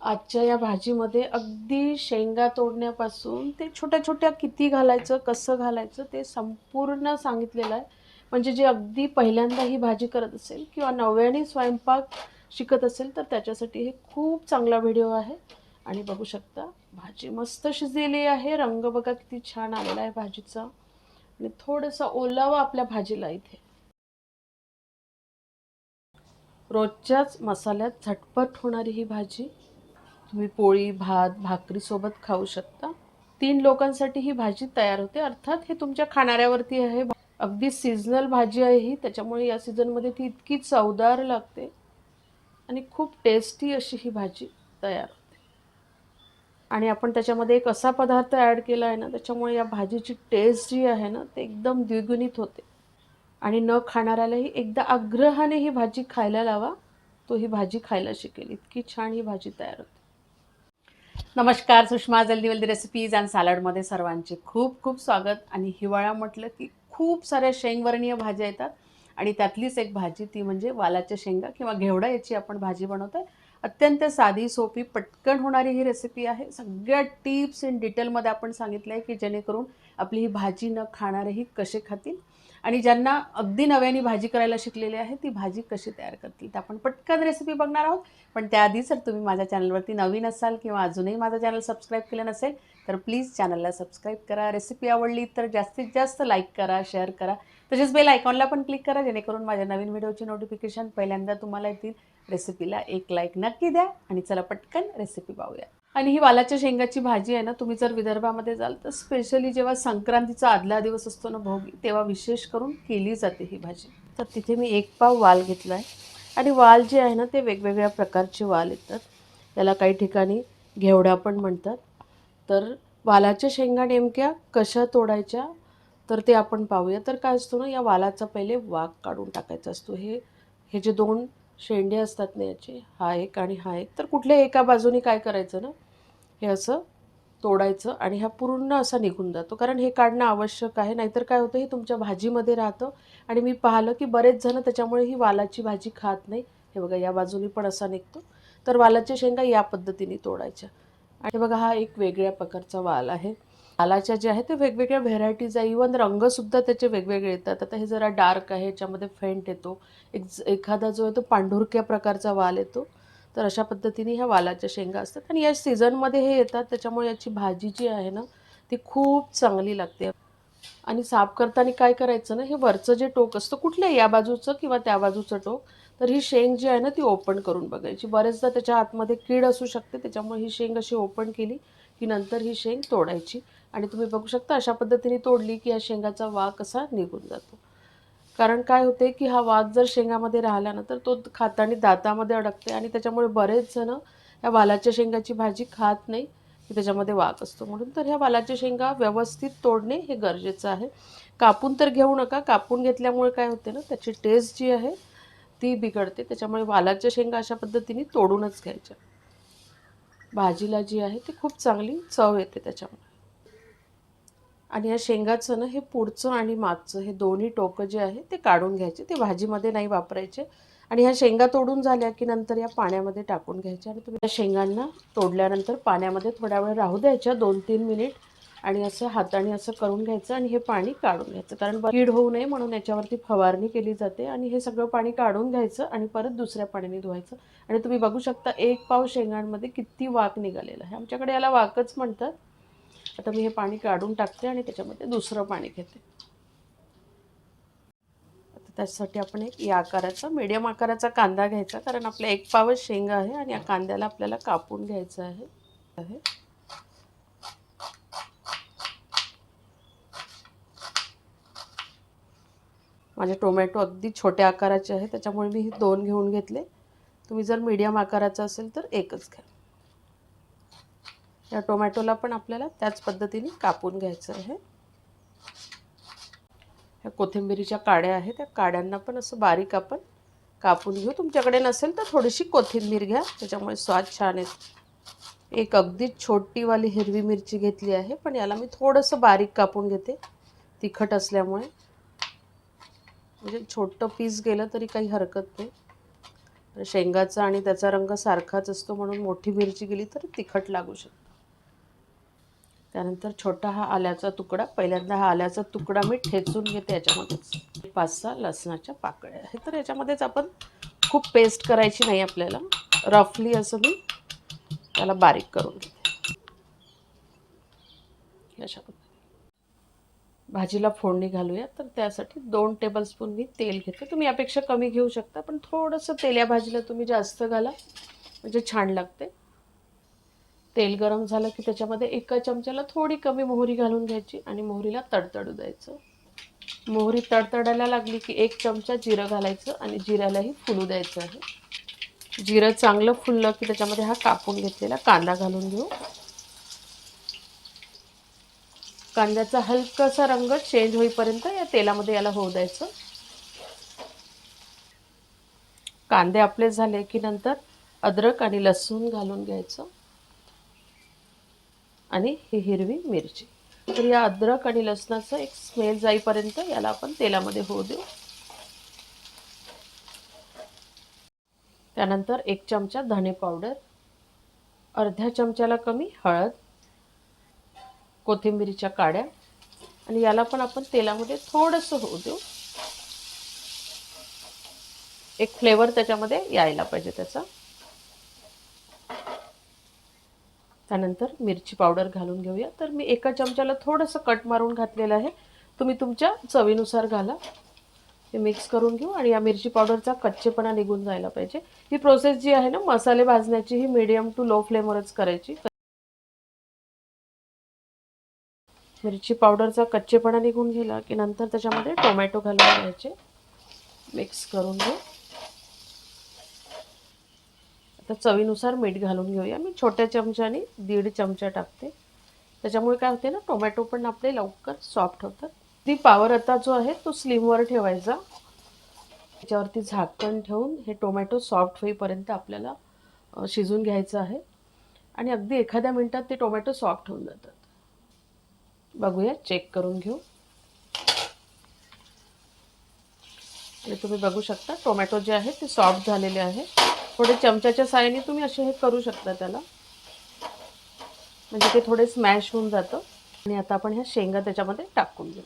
आजच्या या भाजीमध्ये अगदी शेंगा तोडण्यापासून ते छोट्या छोट्या किती घालायचं कसं घालायचं ते संपूर्ण सांगितलेलं आहे. म्हणजे जे अगदी पहिल्यांदा ही भाजी करत असेल किंवा नव्याने स्वयंपाक शिकत असेल तर त्याच्यासाठी हे खूप चांगला व्हिडिओ आहे. आणि बघू शकता भाजी मस्त शिजलेली आहे. रंग बघा किती छान आलेला आहे भाजीचा. आणि थोडंसं ओलावा आपल्या भाजीला इथे. रोजच्याच मसाल्यात झटपट होणारी ही भाजी. तुम्ही पोळी भात भाकरीसोबत खाऊ शकता. तीन लोकांसाठी ही भाजी तयार होते. अर्थात हे तुमच्या खाणाऱ्यावरती आहे. अगदी सीझनल भाजी आहे ही. त्याच्यामुळे या सीझनमध्ये ती इतकी चवदार लागते. आणि खूप टेस्टी अशी ही भाजी तयार होते. आणि आपण त्याच्यामध्ये एक असा पदार्थ ॲड केला आहे ना त्याच्यामुळे या भाजीची टेस्ट जी आहे ना ते एकदम द्विगुणित होते. आणि न खाणाऱ्यालाही एकदा आग्रहाने ही भाजी खायला लावा. तो ही भाजी खायला शिकेल. इतकी छान ही भाजी तयार होते. नमस्कार सुषमा जल्दी रेसिपीज अँड सॅलडमध्ये सर्वांचे खूप खूप स्वागत. आणि हिवाळा म्हटलं की खूप साऱ्या शेंगवर्णीय भाज्या येतात. आणि त्यातलीच एक भाजी ती म्हणजे वालाच्या शेंगा किंवा घेवडा याची आपण भाजी बनवतो आहे अत्यंत साधी सोपी पटकन होणारी ही रेसिपी आहे. सगळ्या टिप्स इन डिटेलमध्ये आपण सांगितलं आहे की जेणेकरून आपली ही भाजी न खाणारेही कसे खातील आणि ज्यांना अगदी नव्याने भाजी करायला शिकलेले आहे ती भाजी कशी तयार करतील? तर आपण पटकन रेसिपी बघणार आहोत. पण त्याआधी जर तुम्ही माझ्या चॅनलवरती नवीन असाल किंवा अजूनही माझं चॅनल सबस्क्राईब केलं नसेल तर प्लीज चॅनलला सबस्क्राईब करा. रेसिपी आवडली तर जास्तीत जास्त लाईक करा शेअर करा. तसेच बेल आयकॉनला पण क्लिक करा जेणेकरून माझ्या नवीन व्हिडिओची नोटिफिकेशन पहिल्यांदा तुम्हाला येतील. रेसिपीला एक लाईक नक्की द्या आणि चला पटकन रेसिपी पाहूया. आणि ही वालाच्या शेंगाची भाजी आहे ना तुम्ही जर विदर्भामध्ये जाल तर स्पेशली जेव्हा संक्रांतीचा आदला दिवस असतो ना भोगी तेव्हा विशेष करून केली जाते ही भाजी. तर तिथे मी एक पाव वाल घेतला आहे आणि वाल जे आहे ना ते वेगवेगळ्या प्रकारचे वाल येतात. त्याला काही ठिकाणी घेवडा पण म्हणतात. तर वालाच्या शेंगा नेमक्या कशा तोडायच्या तर ते आपण पाहूया. तर काय असतो ना या वालाचा पहिले वाघ काढून टाकायचा असतो. हे हे जे दोन शेंडे असतात ना याचे हा एक आणि हा एक. तर कुठल्या एका बाजूने काय करायचं ना हे असं तोडायचं आणि हा पूर्ण असा निघून जातो. कारण हे काढणं आवश्यक आहे नाहीतर काय होतं हे तुमच्या भाजीमध्ये राहतं आणि मी पाहिलं की बरेच जण त्याच्यामुळे ही वालाची भाजी खात नाही. हे बघा या बाजूनी पण असा निघतो. तर वालाच्या शेंगा या पद्धतीने तोडायच्या. आणि बघा हा एक वेगळ्या प्रकारचा वाल आहे. वालाच्या जे आहे ते वेगवेगळ्या व्हेरायटीज आहे. इवन रंगसुद्धा त्याचे वेगवेगळे येतात. आता हे जरा डार्क आहे याच्यामध्ये फेंट येतो. एक एखादा जो आहे तो पांढुरक्या प्रकारचा वाल येतो. तर अशा पद्धतीने ह्या वालाच्या शेंगा असतात. आणि या सीझनमध्ये हे येतात त्याच्यामुळे याची भाजी जी आहे ना ती खूप चांगली लागते. आणि साफ करताना काय करायचं ना हे वरचं जे टोक असतं कुठल्याही या बाजूचं किंवा त्या बाजूचं टोक तर ही शेंग जी आहे ना ती ओपन करून बघायची. बरेचदा त्याच्या आतमध्ये कीड असू शकते त्याच्यामुळे ही शेंग अशी ओपन केली की नंतर ही शेंग तोडायची. आणि तुम्ही बघू शकता अशा पद्धतीने तोडली की या शेंगाचा वा कसा निघून जातो. कारण काय होते की हा वाघ जर शेंगामध्ये राहिला ना तर तो खाताना दातामध्ये अडकते आणि त्याच्यामुळे बरेच जण या वालाच्या शेंगाची भाजी खात नाही की त्याच्यामध्ये वाघ असतो म्हणून. तर ह्या वालाच्या शेंगा व्यवस्थित तोडणे हे गरजेचं आहे. कापून तर घेऊ नका कापून घेतल्यामुळे काय होते ना त्याची टेस्ट जी आहे ती बिघडते. त्याच्यामुळे वालाच्या शेंगा अशा पद्धतीने तोडूनच घ्यायच्या. भाजीला जी आहे ती खूप चांगली चव येते त्याच्यामुळे. आणि या शेंगाचं ना हे पुढचं आणि मागचं हे दोन्ही टोकं जे आहे ते काढून घ्यायचे. ते भाजीमध्ये नाही वापरायचे. आणि ह्या शेंगा तोडून झाल्या की नंतर या पाण्यामध्ये टाकून घ्यायच्या. आणि तुम्ही या शेंगांना तोडल्यानंतर पाण्यामध्ये थोड्या वेळ राहू द्यायच्या दोन तीन मिनिट. आणि असं हाताने असं करून घ्यायचं आणि हे पाणी काढून घ्यायचं. कारण कीड होऊ नये म्हणून याच्यावरती फवारणी केली जाते आणि हे सगळं पाणी काढून घ्यायचं आणि परत दुसऱ्या पाण्याने धुवायचं. आणि तुम्ही बघू शकता एक पाव शेंगांमध्ये किती वाक निघालेला आहे. आमच्याकडे याला वाकच म्हणतात. आता मी हे पाणी काढून टाकते आणि त्याच्यामध्ये दुसरं पाणी घेते. आता त्यासाठी आपण एक या आकाराचा मीडियम आकाराचा कांदा घ्यायचा कारण आपल्या एक पावच शेंगा आहे आणि या कांद्याला आपल्याला कापून घ्यायचं आहे. आहे माझे टोमॅटो अगदी छोट्या आकाराचे आहे त्याच्यामुळे मी हे दोन घेऊन घेतले. तुम्ही जर मीडियम आकाराचा असेल तर एकच घ्या. या टोमॅटोला पण आपल्याला त्याच पद्धतीने कापून घ्यायचं आहे. ह्या कोथिंबिरीच्या काड्या आहेत त्या काड्यांना पण असं बारीक आपण कापून घेऊ. तुमच्याकडे नसेल तर थोडीशी कोथिंबीर घ्या त्याच्यामुळे स्वाद छान येतो. एक अगदी छोटीवाली हिरवी मिरची घेतली आहे पण याला मी थोडंसं बारीक कापून घेते. तिखट असल्यामुळे. म्हणजे छोटं पीस गेलं तरी काही हरकत नाही. शेंगाचा आणि त्याचा रंग सारखाच असतो म्हणून मोठी मिरची गेली तर तिखट लागू शकतो. त्यानंतर छोटा हा आल्याचा तुकडा पहिल्यांदा हा आल्याचा तुकडा मी ठेचून घेते याच्यामध्येच. पाच सहा लसणाच्या पाकळ्या. आहे तर याच्यामध्येच आपण खूप पेस्ट करायची नाही आपल्याला. रफली असं मी त्याला बारीक करून घेते. अशा भाजीला फोडणी घालूया. तर त्यासाठी दोन टेबलस्पून मी तेल घेते. तुम्ही यापेक्षा कमी घेऊ शकता पण थोडंसं तेल या भाजीला तुम्ही जास्त घाला. म्हणजे छान लागते. तेल गरम झालं की त्याच्यामध्ये एका चमच्याला थोडी कमी मोहरी घालून घ्यायची आणि मोहरीला तडतडू द्यायचं. मोहरी तडतडायला लागली की एक चमचा जिरं घालायचं आणि जिऱ्यालाही फुलू द्यायचं आहे. जिरं चांगलं फुललं की त्याच्यामध्ये हा कापून घेतलेला कांदा घालून घेऊ. कांद्याचा हलकासा रंग चेंज होईपर्यंत या तेलामध्ये याला होऊ द्यायचं. कांदे आपले झाले की नंतर अद्रक आणि लसूण घालून घ्यायचं. आणि ही हिरवी मिरची. तर या अद्रक आणि लसणाचं एक स्मेल जाईपर्यंत याला आपण तेलामध्ये होऊ देऊ. त्यानंतर एक चमचा धणे पावडर अर्ध्या चमच्याला कमी हळद कोथिंबिरीच्या काड्या आणि याला पण आपण तेलामध्ये थोडंसं होऊ देऊ. एक फ्लेवर त्याच्यामध्ये यायला पाहिजे त्याचा. त्यानंतर मिरची पावडर घालून घेऊया. तर मी एका चमच्याला थोडंसं कट मारून घातलेलं आहे. तुम्ही तुमच्या चवीनुसार घाला. हे मिक्स करून घेऊ आणि या मिरची पावडरचा कच्चेपणा निघून जायला पाहिजे. ही प्रोसेस जी आहे ना मसाले भाजण्याची ही मीडियम टू लो फ्लेमवरच करायची. मिरची पावडरचा कच्चेपणा निघून गेला की नंतर त्याच्यामध्ये टोमॅटो घालून घ्यायचे. मिक्स करून घेऊ. तर चवीनुसार मीठ घालून घेऊया. मी छोट्या चमच्याने दीड चमचा टाकते. त्याच्यामुळे काय होते ना टोमॅटो पण आपले लवकर सॉफ्ट होतात. ती पावर आता जो आहे तो स्लिमवर ठेवायचा. त्याच्यावरती झाकण ठेवून हे टोमॅटो सॉफ्ट होईपर्यंत आपल्याला शिजून घ्यायचं आहे. आणि अगदी एखाद्या मिनटात ते टोमॅटो सॉफ्ट होऊन जातात. बघूया चेक करून घेऊ. आणि तुम्ही बघू शकता टोमॅटो जे आहे ते सॉफ्ट झालेले आहे. थोडे चमच्याच्या साह्याने तुम्ही असे हे करू शकता त्याला. म्हणजे ते थोडे स्मॅश होऊन जातं. आणि आता आपण ह्या शेंगा त्याच्यामध्ये टाकून देऊ.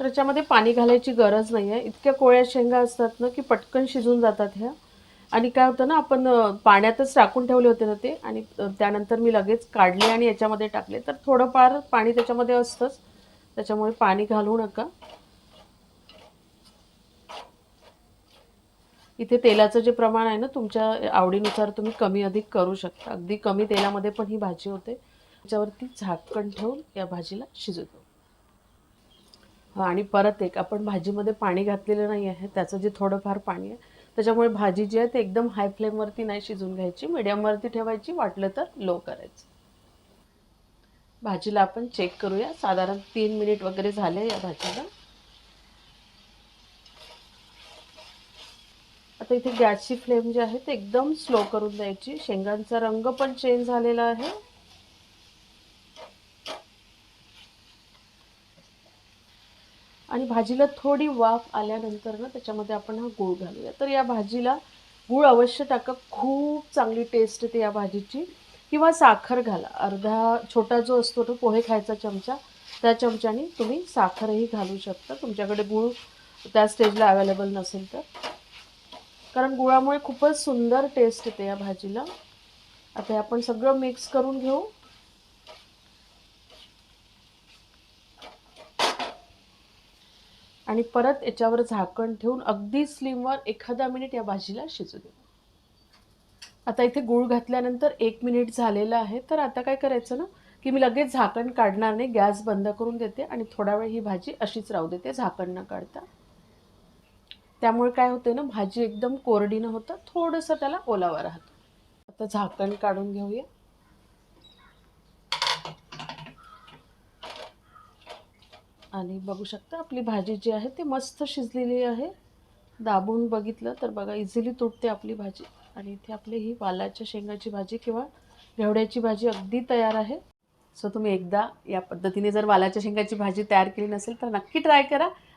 तर याच्यामध्ये पाणी घालायची गरज नाही आहे इतक्या कोळ्या शेंगा असतात ना की पटकन शिजून जातात ह्या. आणि काय होतं ना आपण पाण्यातच टाकून ठेवले होते ना ते. आणि त्यानंतर मी लगेच काढले आणि याच्यामध्ये टाकले. तर थोडंफार पाणी त्याच्यामध्ये असतंच. त्याच्यामुळे पाणी घालू नका. इथे तेलाचं जे प्रमाण आहे ना तुमच्या आवडीनुसार तुम्ही कमी अधिक करू शकता. अगदी कमी तेलामध्ये पण ही भाजी होते. त्याच्यावरती झाकण ठेवून या भाजीला शिजवतो. आणि परत एक आपण भाजीमध्ये पाणी घातलेलं नाही आहे त्याचं जे थोडंफार पाणी आहे त्याच्यामुळे भाजी जी आहे ते एकदम हाय फ्लेमवरती नाही शिजून घ्यायची मिडियमवरती ठेवायची वाटलं तर लो करायचं. भाजीला आपण चेक करूया. साधारण तीन मिनिट वगैरे झाले या भाजीला. आता इथे गॅसची फ्लेम जी आहे ते एकदम स्लो करून द्यायची. शेंगांचा रंग पण चेंज झालेला आहे. आणि भाजीला थोडी वाफ आल्यानंतर ना त्याच्यामध्ये आपण हा गूळ घालूया. तर या भाजीला गूळ अवश्य टाका. खूप चांगली टेस्ट येते या भाजीची. किंवा साखर घाला. अर्धा छोटा जो असतो तो पोहे खायचा चमचा त्या चमच्याने तुम्ही साखरही घालू शकता. तुमच्याकडे गूळ त्या स्टेजला अवेलेबल नसेल तर. कारण गुळामुळे खूपच सुंदर टेस्ट येते या भाजीला. आता आपण सगळं मिक्स करून घेऊ. आणि परत याच्यावर झाकण ठेवून अगदी स्लिमवर एखादा मिनिट या भाजीला शिजू देऊ. आता इथे गूळ घातल्यानंतर एक मिनिट झालेलं आहे. तर आता काय करायचं ना की मी लगेच झाकण काढणार नाही. गॅस बंद करून देते आणि थोडा वेळ ही भाजी अशीच राहू देते. झाकण न काढता. त्यामुळे काय होते ना भाजी एकदम कोरडी न होतं थोडंसं त्याला ओलावा राहतो. आता झाकण काढून घेऊया. आणि बघू शकता आपली भाजी जी आहे ती मस्त शिजलेली आहे. दाबून बघितलं तर बघा इझिली तुटते आपली भाजी. आणि इथे आपली ही वालाच्या शेंगाची भाजी किंवा घेवड्याची भाजी अगदी तयार आहे. सो तुम्ही एकदा या पद्धतीने जर वालाच्या शेंगाची भाजी तयार केली नसेल तर नक्की ट्राय करा.